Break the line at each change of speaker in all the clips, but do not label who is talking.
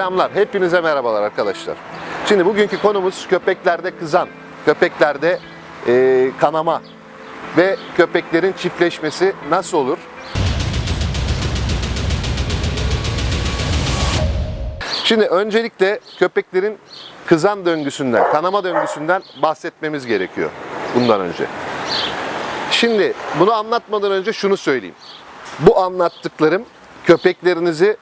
Selamlar, hepinize merhabalar arkadaşlar. Şimdi bugünkü konumuz köpeklerde kızan, köpeklerde eee, kanama ve köpeklerin çiftleşmesi nasıl olur? Şimdi öncelikle köpeklerin kızan döngüsünden, kanama döngüsünden bahsetmemiz gerekiyor bundan önce. Şimdi bunu anlatmadan önce şunu söyleyeyim. Bu anlattıklarım köpeklerinizi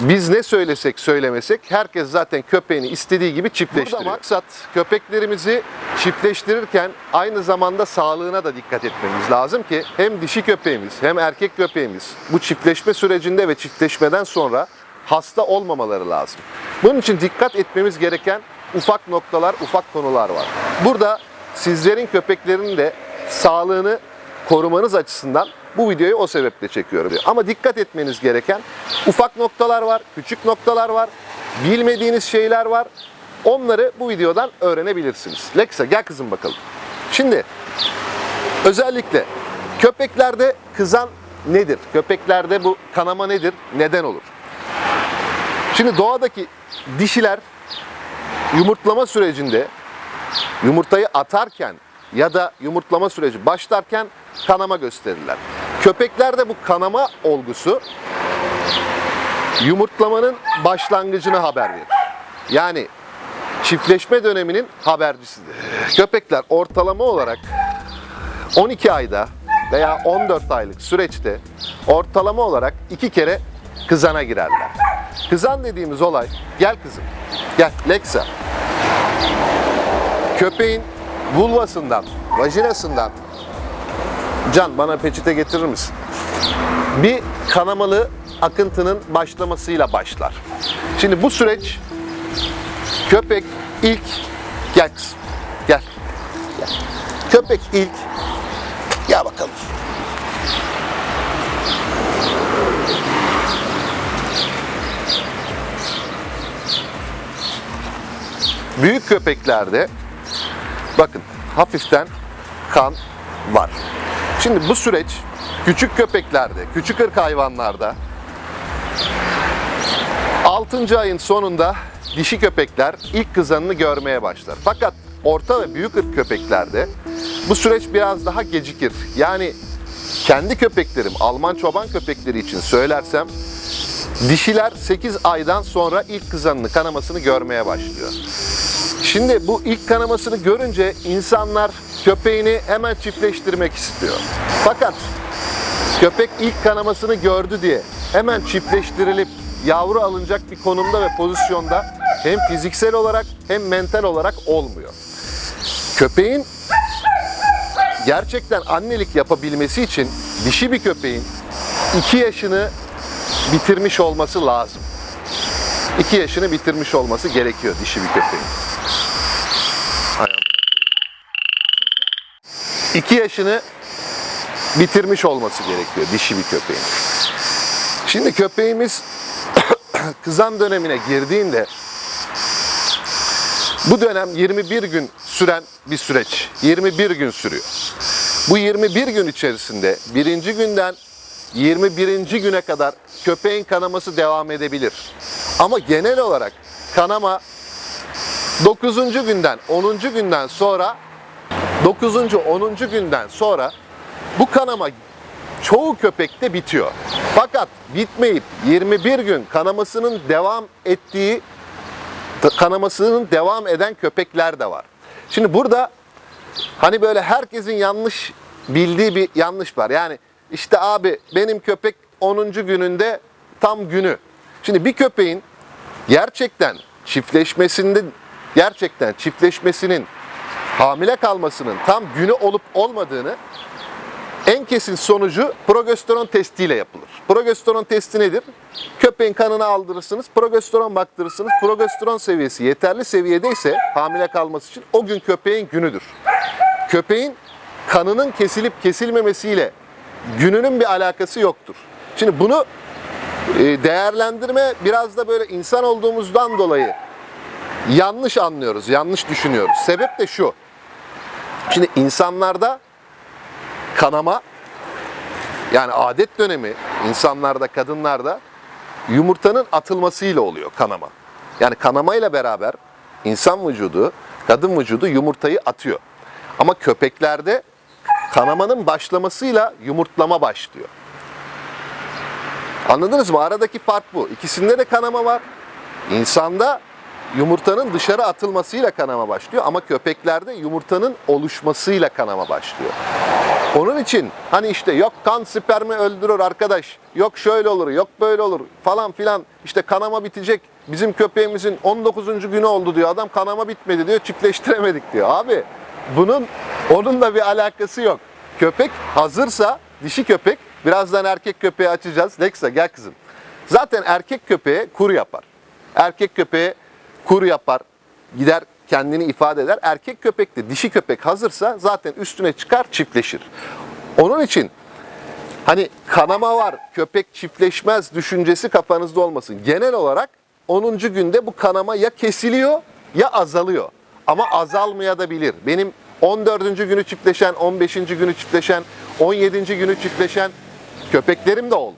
biz ne söylesek söylemesek herkes zaten köpeğini istediği gibi çiftleştiriyor. Burada maksat köpeklerimizi çiftleştirirken aynı zamanda sağlığına da dikkat etmemiz lazım ki hem dişi köpeğimiz hem erkek köpeğimiz bu çiftleşme sürecinde ve çiftleşmeden sonra hasta olmamaları lazım. Bunun için dikkat etmemiz gereken ufak noktalar, ufak konular var. Burada sizlerin köpeklerinin de sağlığını korumanız açısından bu videoyu o sebeple çekiyorum. Ama dikkat etmeniz gereken ufak noktalar var, küçük noktalar var, bilmediğiniz şeyler var. Onları bu videodan öğrenebilirsiniz. Lexa gel kızım bakalım. Şimdi özellikle köpeklerde kızan nedir? Köpeklerde bu kanama nedir? Neden olur? Şimdi doğadaki dişiler yumurtlama sürecinde yumurtayı atarken ya da yumurtlama süreci başlarken kanama gösterirler. Köpeklerde bu kanama olgusu yumurtlamanın başlangıcını haber verir. Yani çiftleşme döneminin habercisidir. Köpekler ortalama olarak 12 ayda veya 14 aylık süreçte ortalama olarak iki kere kızana girerler. Kızan dediğimiz olay, gel kızım, gel Lexa. Köpeğin vulvasından, vajinasından, Can bana peçete getirir misin? Bir kanamalı akıntının başlamasıyla başlar. Şimdi bu süreç köpek ilk gel kızım, gel. gel. Köpek ilk gel bakalım. Büyük köpeklerde bakın hafiften kan var. Şimdi bu süreç küçük köpeklerde, küçük ırk hayvanlarda 6. ayın sonunda dişi köpekler ilk kızanını görmeye başlar. Fakat orta ve büyük ırk köpeklerde bu süreç biraz daha gecikir. Yani kendi köpeklerim, Alman çoban köpekleri için söylersem dişiler 8 aydan sonra ilk kızanını, kanamasını görmeye başlıyor. Şimdi bu ilk kanamasını görünce insanlar köpeğini hemen çiftleştirmek istiyor. Fakat köpek ilk kanamasını gördü diye hemen çiftleştirilip yavru alınacak bir konumda ve pozisyonda hem fiziksel olarak hem mental olarak olmuyor. Köpeğin gerçekten annelik yapabilmesi için dişi bir köpeğin 2 yaşını bitirmiş olması lazım. 2 yaşını bitirmiş olması gerekiyor dişi bir köpeğin. 2 yaşını bitirmiş olması gerekiyor dişi bir köpeğin. Şimdi köpeğimiz kızan dönemine girdiğinde bu dönem 21 gün süren bir süreç. 21 gün sürüyor. Bu 21 gün içerisinde birinci günden 21. güne kadar köpeğin kanaması devam edebilir. Ama genel olarak kanama 9. günden 10. günden sonra 9. 10. günden sonra bu kanama çoğu köpekte bitiyor. Fakat bitmeyip 21 gün kanamasının devam ettiği kanamasının devam eden köpekler de var. Şimdi burada hani böyle herkesin yanlış bildiği bir yanlış var. Yani işte abi benim köpek 10. gününde tam günü. Şimdi bir köpeğin gerçekten çiftleşmesinde gerçekten çiftleşmesinin hamile kalmasının tam günü olup olmadığını en kesin sonucu progesteron testiyle yapılır. Progesteron testi nedir? Köpeğin kanını aldırırsınız, progesteron baktırırsınız. Progesteron seviyesi yeterli seviyedeyse hamile kalması için o gün köpeğin günüdür. Köpeğin kanının kesilip kesilmemesiyle gününün bir alakası yoktur. Şimdi bunu e, değerlendirme biraz da böyle insan olduğumuzdan dolayı yanlış anlıyoruz, yanlış düşünüyoruz. Sebep de şu. Şimdi insanlarda kanama yani adet dönemi insanlarda, kadınlarda yumurtanın atılmasıyla oluyor kanama. Yani kanamayla beraber insan vücudu, kadın vücudu yumurtayı atıyor. Ama köpeklerde kanamanın başlamasıyla yumurtlama başlıyor. Anladınız mı? Aradaki fark bu. İkisinde de kanama var. İnsanda yumurtanın dışarı atılmasıyla kanama başlıyor ama köpeklerde yumurtanın oluşmasıyla kanama başlıyor. Onun için hani işte yok kan spermi öldürür arkadaş, yok şöyle olur, yok böyle olur falan filan işte kanama bitecek. Bizim köpeğimizin 19. günü oldu diyor adam kanama bitmedi diyor çiftleştiremedik diyor. Abi bunun onunla bir alakası yok. Köpek hazırsa dişi köpek birazdan erkek köpeği açacağız. Lexa gel kızım. Zaten erkek köpeğe kur yapar. Erkek köpeğe kur yapar. Gider kendini ifade eder. Erkek köpek de dişi köpek hazırsa zaten üstüne çıkar çiftleşir. Onun için hani kanama var, köpek çiftleşmez düşüncesi kafanızda olmasın. Genel olarak 10. günde bu kanama ya kesiliyor ya azalıyor. Ama azalmaya da bilir. Benim 14. günü çiftleşen, 15. günü çiftleşen, 17. günü çiftleşen köpeklerim de oldu.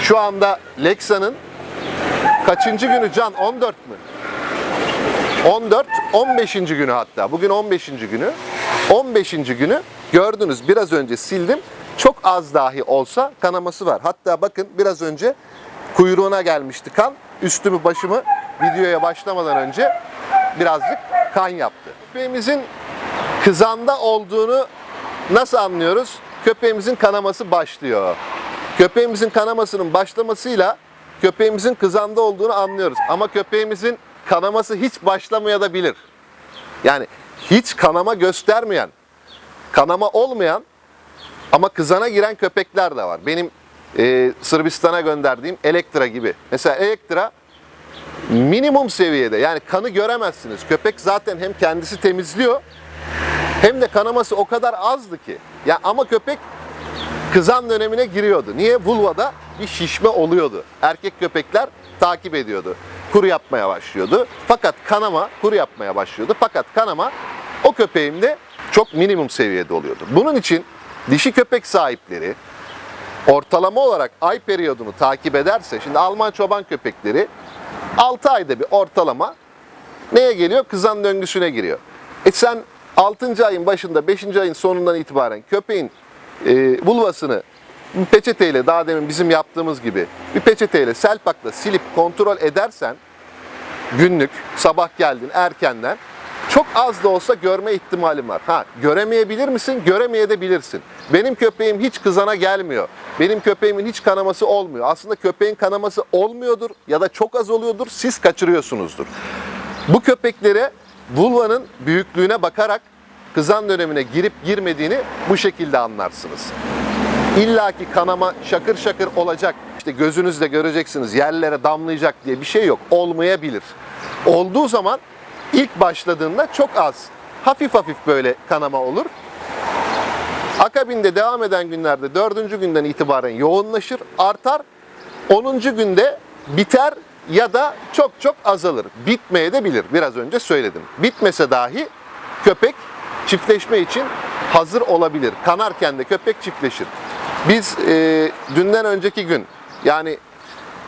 Şu anda Lexa'nın kaçıncı günü Can? 14 mü? 14, 15. günü hatta. Bugün 15. günü. 15. günü gördünüz biraz önce sildim. Çok az dahi olsa kanaması var. Hatta bakın biraz önce kuyruğuna gelmişti kan. Üstümü başımı videoya başlamadan önce birazcık kan yaptı. Köpeğimizin kızanda olduğunu nasıl anlıyoruz? Köpeğimizin kanaması başlıyor. Köpeğimizin kanamasının başlamasıyla köpeğimizin kızanda olduğunu anlıyoruz. Ama köpeğimizin kanaması hiç başlamayabilir. Yani hiç kanama göstermeyen, kanama olmayan ama kızana giren köpekler de var. Benim e, Sırbistan'a gönderdiğim Elektra gibi. Mesela Elektra minimum seviyede yani kanı göremezsiniz. Köpek zaten hem kendisi temizliyor hem de kanaması o kadar azdı ki. Ya ama köpek kızan dönemine giriyordu. Niye? Vulvada bir şişme oluyordu. Erkek köpekler takip ediyordu. Kuru yapmaya başlıyordu. Fakat kanama kuru yapmaya başlıyordu. Fakat kanama o köpeğimde çok minimum seviyede oluyordu. Bunun için dişi köpek sahipleri ortalama olarak ay periyodunu takip ederse, şimdi Alman çoban köpekleri 6 ayda bir ortalama neye geliyor? Kızan döngüsüne giriyor. E sen 6. ayın başında 5. ayın sonundan itibaren köpeğin e, vulvasını bir peçeteyle daha demin bizim yaptığımız gibi bir peçeteyle selpakla silip kontrol edersen günlük sabah geldin erkenden çok az da olsa görme ihtimalim var. Ha göremeyebilir misin? Göremeyebilirsin. Benim köpeğim hiç kızana gelmiyor. Benim köpeğimin hiç kanaması olmuyor. Aslında köpeğin kanaması olmuyordur ya da çok az oluyordur. Siz kaçırıyorsunuzdur. Bu köpeklere vulvanın büyüklüğüne bakarak kızan dönemine girip girmediğini bu şekilde anlarsınız. İlla ki kanama şakır şakır olacak. İşte gözünüzle göreceksiniz yerlere damlayacak diye bir şey yok. Olmayabilir. Olduğu zaman ilk başladığında çok az. Hafif hafif böyle kanama olur. Akabinde devam eden günlerde dördüncü günden itibaren yoğunlaşır, artar. 10. günde biter ya da çok çok azalır. Bitmeye de bilir. Biraz önce söyledim. Bitmese dahi köpek çiftleşme için hazır olabilir. Kanarken de köpek çiftleşir. Biz e, dünden önceki gün yani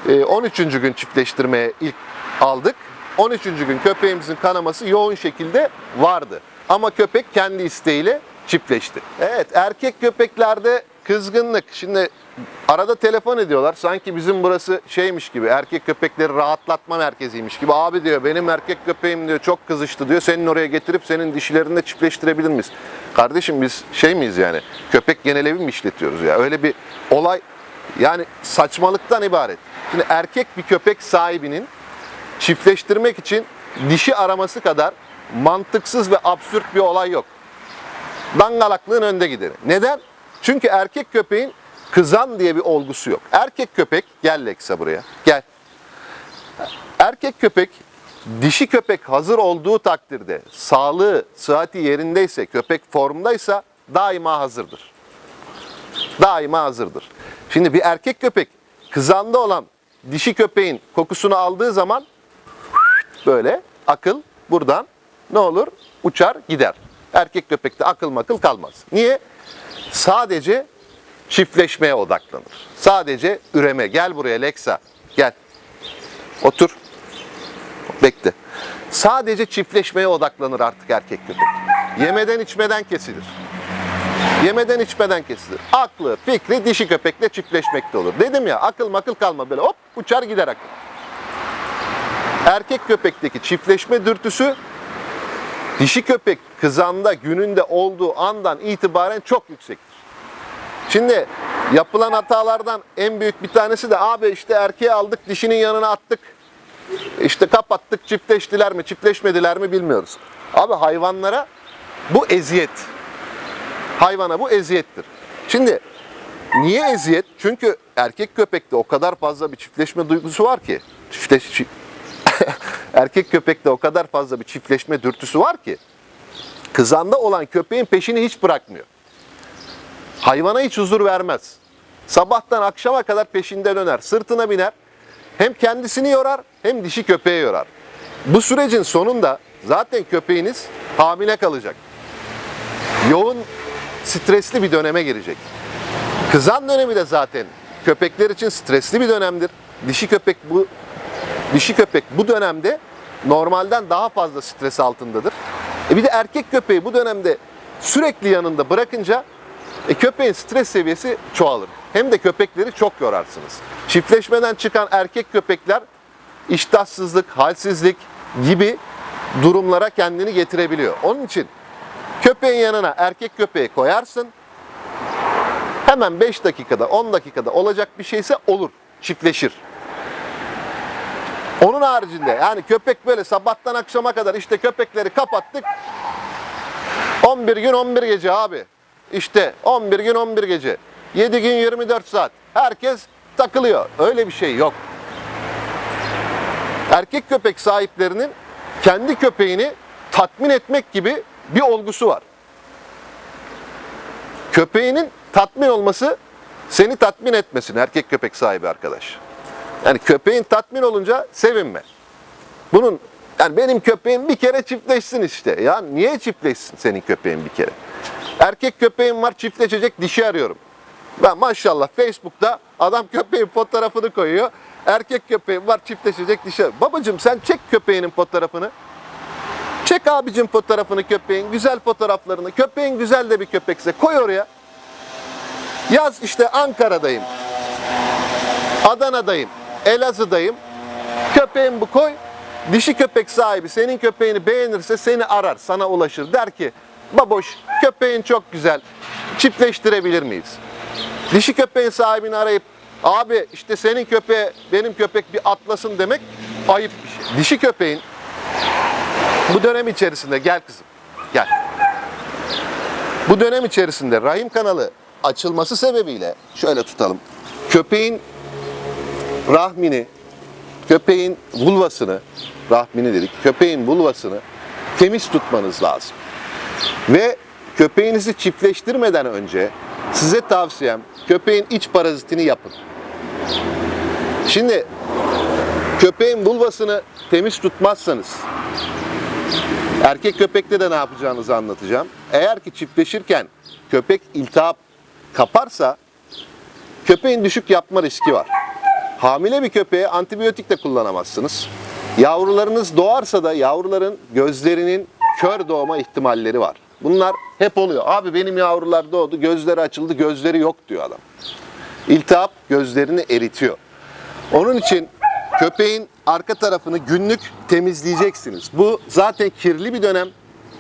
e, 13. gün çiftleştirmeye ilk aldık. 13. gün köpeğimizin kanaması yoğun şekilde vardı. Ama köpek kendi isteğiyle çiftleşti. Evet erkek köpeklerde kızgınlık. Şimdi arada telefon ediyorlar. Sanki bizim burası şeymiş gibi erkek köpekleri rahatlatma merkeziymiş gibi. Abi diyor benim erkek köpeğim diyor çok kızıştı diyor. Senin oraya getirip senin dişilerini de çiftleştirebilir miyiz? Kardeşim biz şey miyiz yani? Köpek genel evi mi işletiyoruz ya? Öyle bir olay yani saçmalıktan ibaret. Şimdi erkek bir köpek sahibinin çiftleştirmek için dişi araması kadar mantıksız ve absürt bir olay yok. Dangalaklığın önde gideri. Neden? Çünkü erkek köpeğin kızan diye bir olgusu yok. Erkek köpek, gel Lexa buraya, gel. Erkek köpek, dişi köpek hazır olduğu takdirde, sağlığı, sıhhati yerindeyse, köpek formdaysa daima hazırdır. Daima hazırdır. Şimdi bir erkek köpek kızanda olan dişi köpeğin kokusunu aldığı zaman böyle akıl buradan ne olur? Uçar gider. Erkek köpekte akıl makıl kalmaz. Niye? Sadece çiftleşmeye odaklanır. sadece üreme. Gel buraya Lexa. Gel. Otur. Bekle. Sadece çiftleşmeye odaklanır artık erkek köpek. Yemeden içmeden kesilir. Yemeden içmeden kesilir. Aklı, fikri dişi köpekle çiftleşmekte olur. Dedim ya akıl makıl kalma böyle hop uçar gider akıl. Erkek köpekteki çiftleşme dürtüsü dişi köpek kızanda gününde olduğu andan itibaren çok yüksektir. Şimdi yapılan hatalardan en büyük bir tanesi de abi işte erkeği aldık dişinin yanına attık. İşte kapattık çiftleştiler mi çiftleşmediler mi bilmiyoruz. Abi hayvanlara bu eziyet. Hayvana bu eziyettir. Şimdi niye eziyet? Çünkü erkek köpekte o kadar fazla bir çiftleşme duygusu var ki. Çiftleş, çi- erkek köpekte o kadar fazla bir çiftleşme dürtüsü var ki. Kızanda olan köpeğin peşini hiç bırakmıyor. Hayvana hiç huzur vermez. Sabahtan akşama kadar peşinde döner. Sırtına biner. Hem kendisini yorar hem dişi köpeği yorar. Bu sürecin sonunda zaten köpeğiniz hamile kalacak. Yoğun stresli bir döneme girecek. Kızan dönemi de zaten köpekler için stresli bir dönemdir. Dişi köpek bu dişi köpek bu dönemde normalden daha fazla stres altındadır. E bir de erkek köpeği bu dönemde sürekli yanında bırakınca e köpeğin stres seviyesi çoğalır. Hem de köpekleri çok yorarsınız. Çiftleşmeden çıkan erkek köpekler iştahsızlık, halsizlik gibi durumlara kendini getirebiliyor. Onun için köpeğin yanına erkek köpeği koyarsın. Hemen 5 dakikada, 10 dakikada olacak bir şeyse olur, çiftleşir. Onun haricinde yani köpek böyle sabahtan akşama kadar işte köpekleri kapattık. 11 gün 11 gece abi. İşte 11 gün 11 gece. 7 gün 24 saat. Herkes takılıyor. Öyle bir şey yok. Erkek köpek sahiplerinin kendi köpeğini tatmin etmek gibi bir olgusu var. Köpeğinin tatmin olması seni tatmin etmesin erkek köpek sahibi arkadaş. Yani köpeğin tatmin olunca sevinme. Bunun yani benim köpeğim bir kere çiftleşsin işte. Ya niye çiftleşsin senin köpeğin bir kere? Erkek köpeğim var çiftleşecek dişi arıyorum. Ben maşallah Facebook'ta adam köpeğin fotoğrafını koyuyor. Erkek köpeğim var çiftleşecek dişi arıyorum. Babacım sen çek köpeğinin fotoğrafını. Çek abicim fotoğrafını köpeğin, güzel fotoğraflarını. Köpeğin güzel de bir köpekse koy oraya. Yaz işte Ankara'dayım, Adana'dayım, Elazığ'dayım. Köpeğin bu koy. Dişi köpek sahibi senin köpeğini beğenirse seni arar, sana ulaşır. Der ki baboş köpeğin çok güzel, çiftleştirebilir miyiz? Dişi köpeğin sahibini arayıp abi işte senin köpeğe benim köpek bir atlasın demek ayıp bir şey. Dişi köpeğin bu dönem içerisinde gel kızım gel. Bu dönem içerisinde rahim kanalı açılması sebebiyle şöyle tutalım. Köpeğin rahmini, köpeğin vulvasını, rahmini dedik, köpeğin vulvasını temiz tutmanız lazım. Ve köpeğinizi çiftleştirmeden önce size tavsiyem köpeğin iç parazitini yapın. Şimdi köpeğin vulvasını temiz tutmazsanız erkek köpekte de ne yapacağınızı anlatacağım. Eğer ki çiftleşirken köpek iltihap kaparsa köpeğin düşük yapma riski var. Hamile bir köpeğe antibiyotik de kullanamazsınız. Yavrularınız doğarsa da yavruların gözlerinin kör doğma ihtimalleri var. Bunlar hep oluyor. Abi benim yavrular doğdu, gözleri açıldı, gözleri yok diyor adam. İltihap gözlerini eritiyor. Onun için köpeğin arka tarafını günlük temizleyeceksiniz. Bu zaten kirli bir dönem.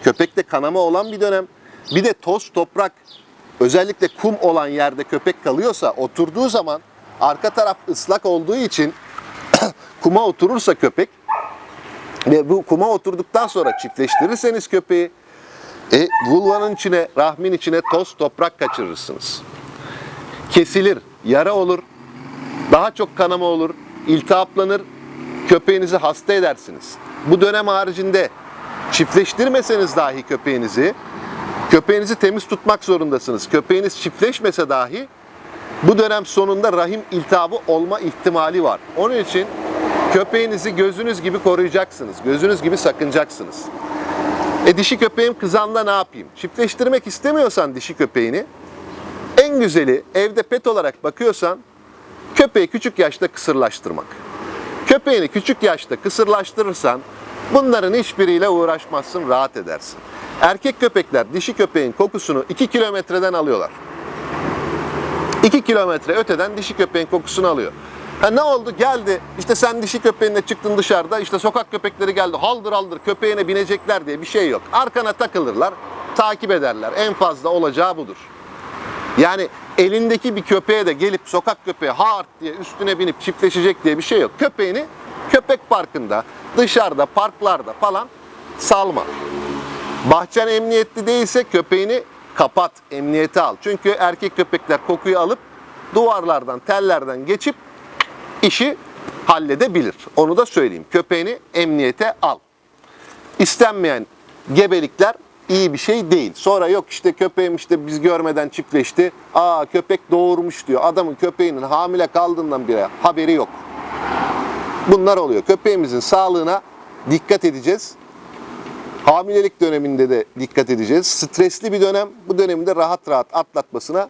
Köpekte kanama olan bir dönem. Bir de toz, toprak, özellikle kum olan yerde köpek kalıyorsa oturduğu zaman arka taraf ıslak olduğu için kuma oturursa köpek ve bu kuma oturduktan sonra çiftleştirirseniz köpeği e, vulvanın içine, rahmin içine toz, toprak kaçırırsınız. Kesilir, yara olur, daha çok kanama olur, iltihaplanır, köpeğinizi hasta edersiniz. Bu dönem haricinde çiftleştirmeseniz dahi köpeğinizi, köpeğinizi temiz tutmak zorundasınız. Köpeğiniz çiftleşmese dahi bu dönem sonunda rahim iltihabı olma ihtimali var. Onun için köpeğinizi gözünüz gibi koruyacaksınız. Gözünüz gibi sakınacaksınız. E dişi köpeğim kızanda ne yapayım? Çiftleştirmek istemiyorsan dişi köpeğini en güzeli evde pet olarak bakıyorsan Köpeği küçük yaşta kısırlaştırmak. Köpeğini küçük yaşta kısırlaştırırsan bunların hiçbiriyle uğraşmazsın, rahat edersin. Erkek köpekler dişi köpeğin kokusunu 2 kilometreden alıyorlar. 2 kilometre öteden dişi köpeğin kokusunu alıyor. Ha ne oldu? Geldi. İşte sen dişi köpeğinle çıktın dışarıda. işte sokak köpekleri geldi. Haldır haldır köpeğine binecekler diye bir şey yok. Arkana takılırlar, takip ederler. En fazla olacağı budur. Yani elindeki bir köpeğe de gelip sokak köpeği hard diye üstüne binip çiftleşecek diye bir şey yok. Köpeğini köpek parkında, dışarıda, parklarda falan salma. Bahçen emniyetli değilse köpeğini kapat, emniyete al. Çünkü erkek köpekler kokuyu alıp duvarlardan, tellerden geçip işi halledebilir. Onu da söyleyeyim. Köpeğini emniyete al. İstenmeyen gebelikler iyi bir şey değil. Sonra yok işte köpeğim işte biz görmeden çiftleşti. Aa köpek doğurmuş diyor. Adamın köpeğinin hamile kaldığından bile haberi yok. Bunlar oluyor. Köpeğimizin sağlığına dikkat edeceğiz. Hamilelik döneminde de dikkat edeceğiz. Stresli bir dönem. Bu dönemde rahat rahat atlatmasına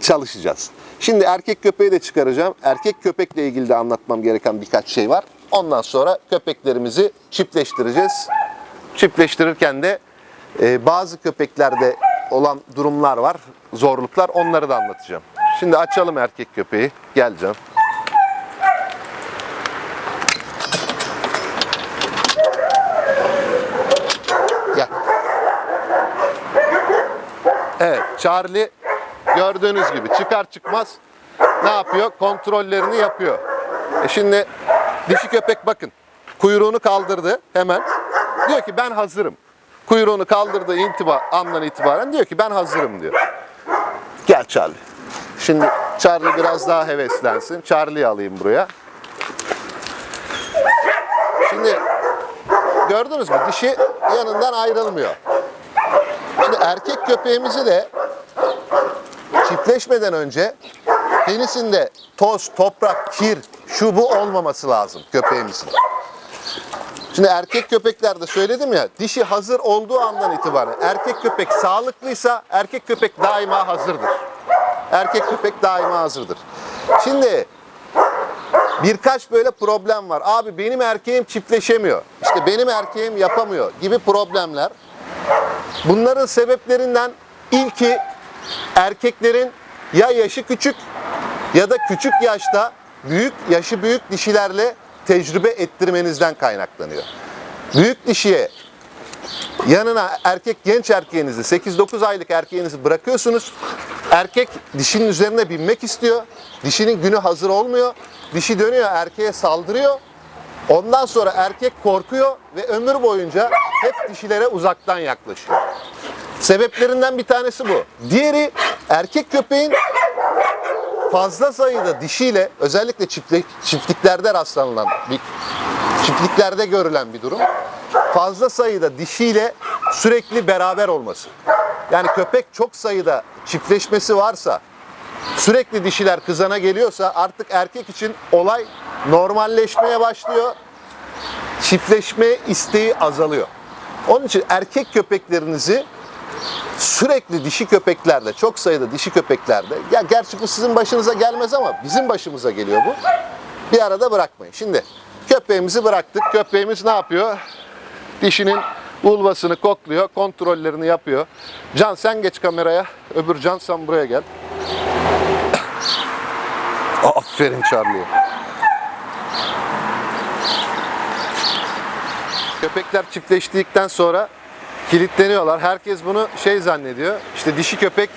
çalışacağız. Şimdi erkek köpeği de çıkaracağım. Erkek köpekle ilgili de anlatmam gereken birkaç şey var. Ondan sonra köpeklerimizi çiftleştireceğiz. Çiftleştirirken de e, bazı köpeklerde olan durumlar var, zorluklar. Onları da anlatacağım. Şimdi açalım erkek köpeği. Gel. Evet, Charlie gördüğünüz gibi çıkar çıkmaz ne yapıyor? Kontrollerini yapıyor. E şimdi dişi köpek bakın kuyruğunu kaldırdı hemen. Diyor ki ben hazırım. Kuyruğunu kaldırdığı intiba, andan itibaren diyor ki ben hazırım diyor. Gel Charlie. Şimdi Charlie biraz daha heveslensin. Charlie'yi alayım buraya. Şimdi gördünüz mü? Dişi yanından ayrılmıyor. Şimdi erkek köpeğimizi de çiftleşmeden önce penisinde toz, toprak, kir, şu bu olmaması lazım köpeğimizin. Şimdi erkek köpeklerde söyledim ya dişi hazır olduğu andan itibaren erkek köpek sağlıklıysa erkek köpek daima hazırdır. Erkek köpek daima hazırdır. Şimdi birkaç böyle problem var. Abi benim erkeğim çiftleşemiyor. İşte benim erkeğim yapamıyor gibi problemler. Bunların sebeplerinden ilki erkeklerin ya yaşı küçük ya da küçük yaşta büyük yaşı büyük dişilerle tecrübe ettirmenizden kaynaklanıyor. Büyük dişiye yanına erkek genç erkeğinizi 8-9 aylık erkeğinizi bırakıyorsunuz. Erkek dişinin üzerine binmek istiyor. Dişinin günü hazır olmuyor. Dişi dönüyor erkeğe saldırıyor. Ondan sonra erkek korkuyor ve ömür boyunca hep dişilere uzaktan yaklaşıyor. Sebeplerinden bir tanesi bu. Diğeri erkek köpeğin fazla sayıda dişiyle özellikle çiftlik, çiftliklerde rastlanılan bir çiftliklerde görülen bir durum. Fazla sayıda dişiyle sürekli beraber olması. Yani köpek çok sayıda çiftleşmesi varsa sürekli dişiler kızana geliyorsa artık erkek için olay normalleşmeye başlıyor. Çiftleşme isteği azalıyor. Onun için erkek köpeklerinizi sürekli dişi köpeklerde, çok sayıda dişi köpeklerde, ya gerçi bu sizin başınıza gelmez ama bizim başımıza geliyor bu. Bir arada bırakmayın. Şimdi köpeğimizi bıraktık. Köpeğimiz ne yapıyor? Dişinin vulvasını kokluyor, kontrollerini yapıyor. Can sen geç kameraya, öbür Can sen buraya gel. Aferin Charlie. Köpekler çiftleştikten sonra kilitleniyorlar. Herkes bunu şey zannediyor. İşte dişi köpek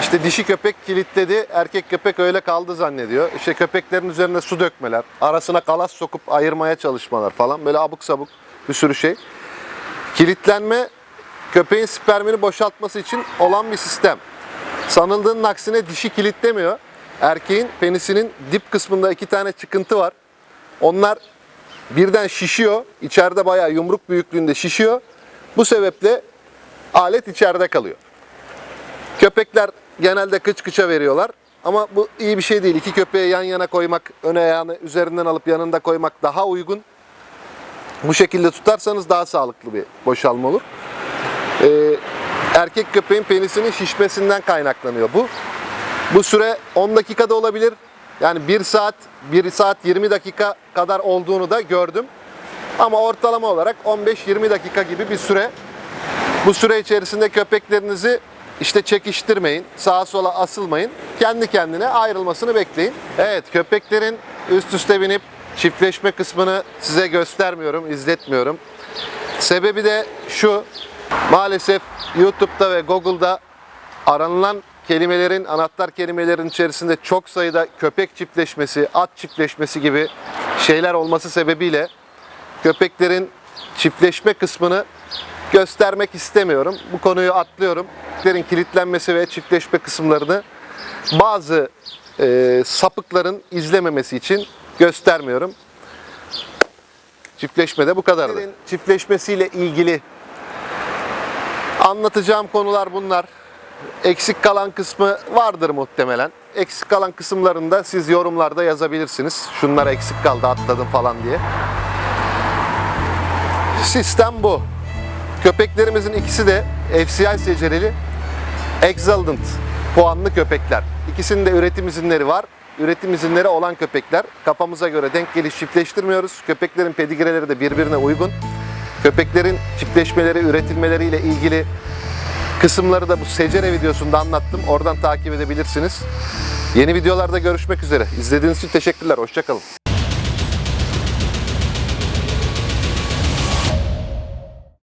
işte dişi köpek kilitledi, erkek köpek öyle kaldı zannediyor. İşte köpeklerin üzerine su dökmeler, arasına kalas sokup ayırmaya çalışmalar falan. Böyle abuk sabuk bir sürü şey. Kilitlenme köpeğin spermini boşaltması için olan bir sistem. Sanıldığının aksine dişi kilitlemiyor. Erkeğin penisinin dip kısmında iki tane çıkıntı var. Onlar birden şişiyor. İçeride bayağı yumruk büyüklüğünde şişiyor. Bu sebeple alet içeride kalıyor. Köpekler genelde kıç kıça veriyorlar. Ama bu iyi bir şey değil. İki köpeği yan yana koymak, ön ayağını üzerinden alıp yanında koymak daha uygun. Bu şekilde tutarsanız daha sağlıklı bir boşalma olur. Ee, erkek köpeğin penisinin şişmesinden kaynaklanıyor bu. Bu süre 10 dakikada olabilir. Yani 1 saat, 1 saat 20 dakika kadar olduğunu da gördüm. Ama ortalama olarak 15-20 dakika gibi bir süre. Bu süre içerisinde köpeklerinizi işte çekiştirmeyin, sağa sola asılmayın. Kendi kendine ayrılmasını bekleyin. Evet, köpeklerin üst üste binip çiftleşme kısmını size göstermiyorum, izletmiyorum. Sebebi de şu. Maalesef YouTube'da ve Google'da aranılan kelimelerin, anahtar kelimelerin içerisinde çok sayıda köpek çiftleşmesi, at çiftleşmesi gibi şeyler olması sebebiyle köpeklerin çiftleşme kısmını göstermek istemiyorum. Bu konuyu atlıyorum. Köpeklerin kilitlenmesi ve çiftleşme kısımlarını bazı e, sapıkların izlememesi için göstermiyorum. Çiftleşmede bu kadardı. Çiftleşmesiyle ilgili anlatacağım konular bunlar. Eksik kalan kısmı vardır muhtemelen. Eksik kalan kısımlarını da siz yorumlarda yazabilirsiniz. Şunlar eksik kaldı atladım falan diye. Sistem bu. Köpeklerimizin ikisi de FCI secereli Exaldent puanlı köpekler. İkisinin de üretim izinleri var. Üretim izinleri olan köpekler. Kafamıza göre denk geliş çiftleştirmiyoruz. Köpeklerin pedigreleri de birbirine uygun. Köpeklerin çiftleşmeleri, üretilmeleriyle ilgili kısımları da bu secere videosunda anlattım. Oradan takip edebilirsiniz. Yeni videolarda görüşmek üzere. İzlediğiniz için teşekkürler. Hoşçakalın.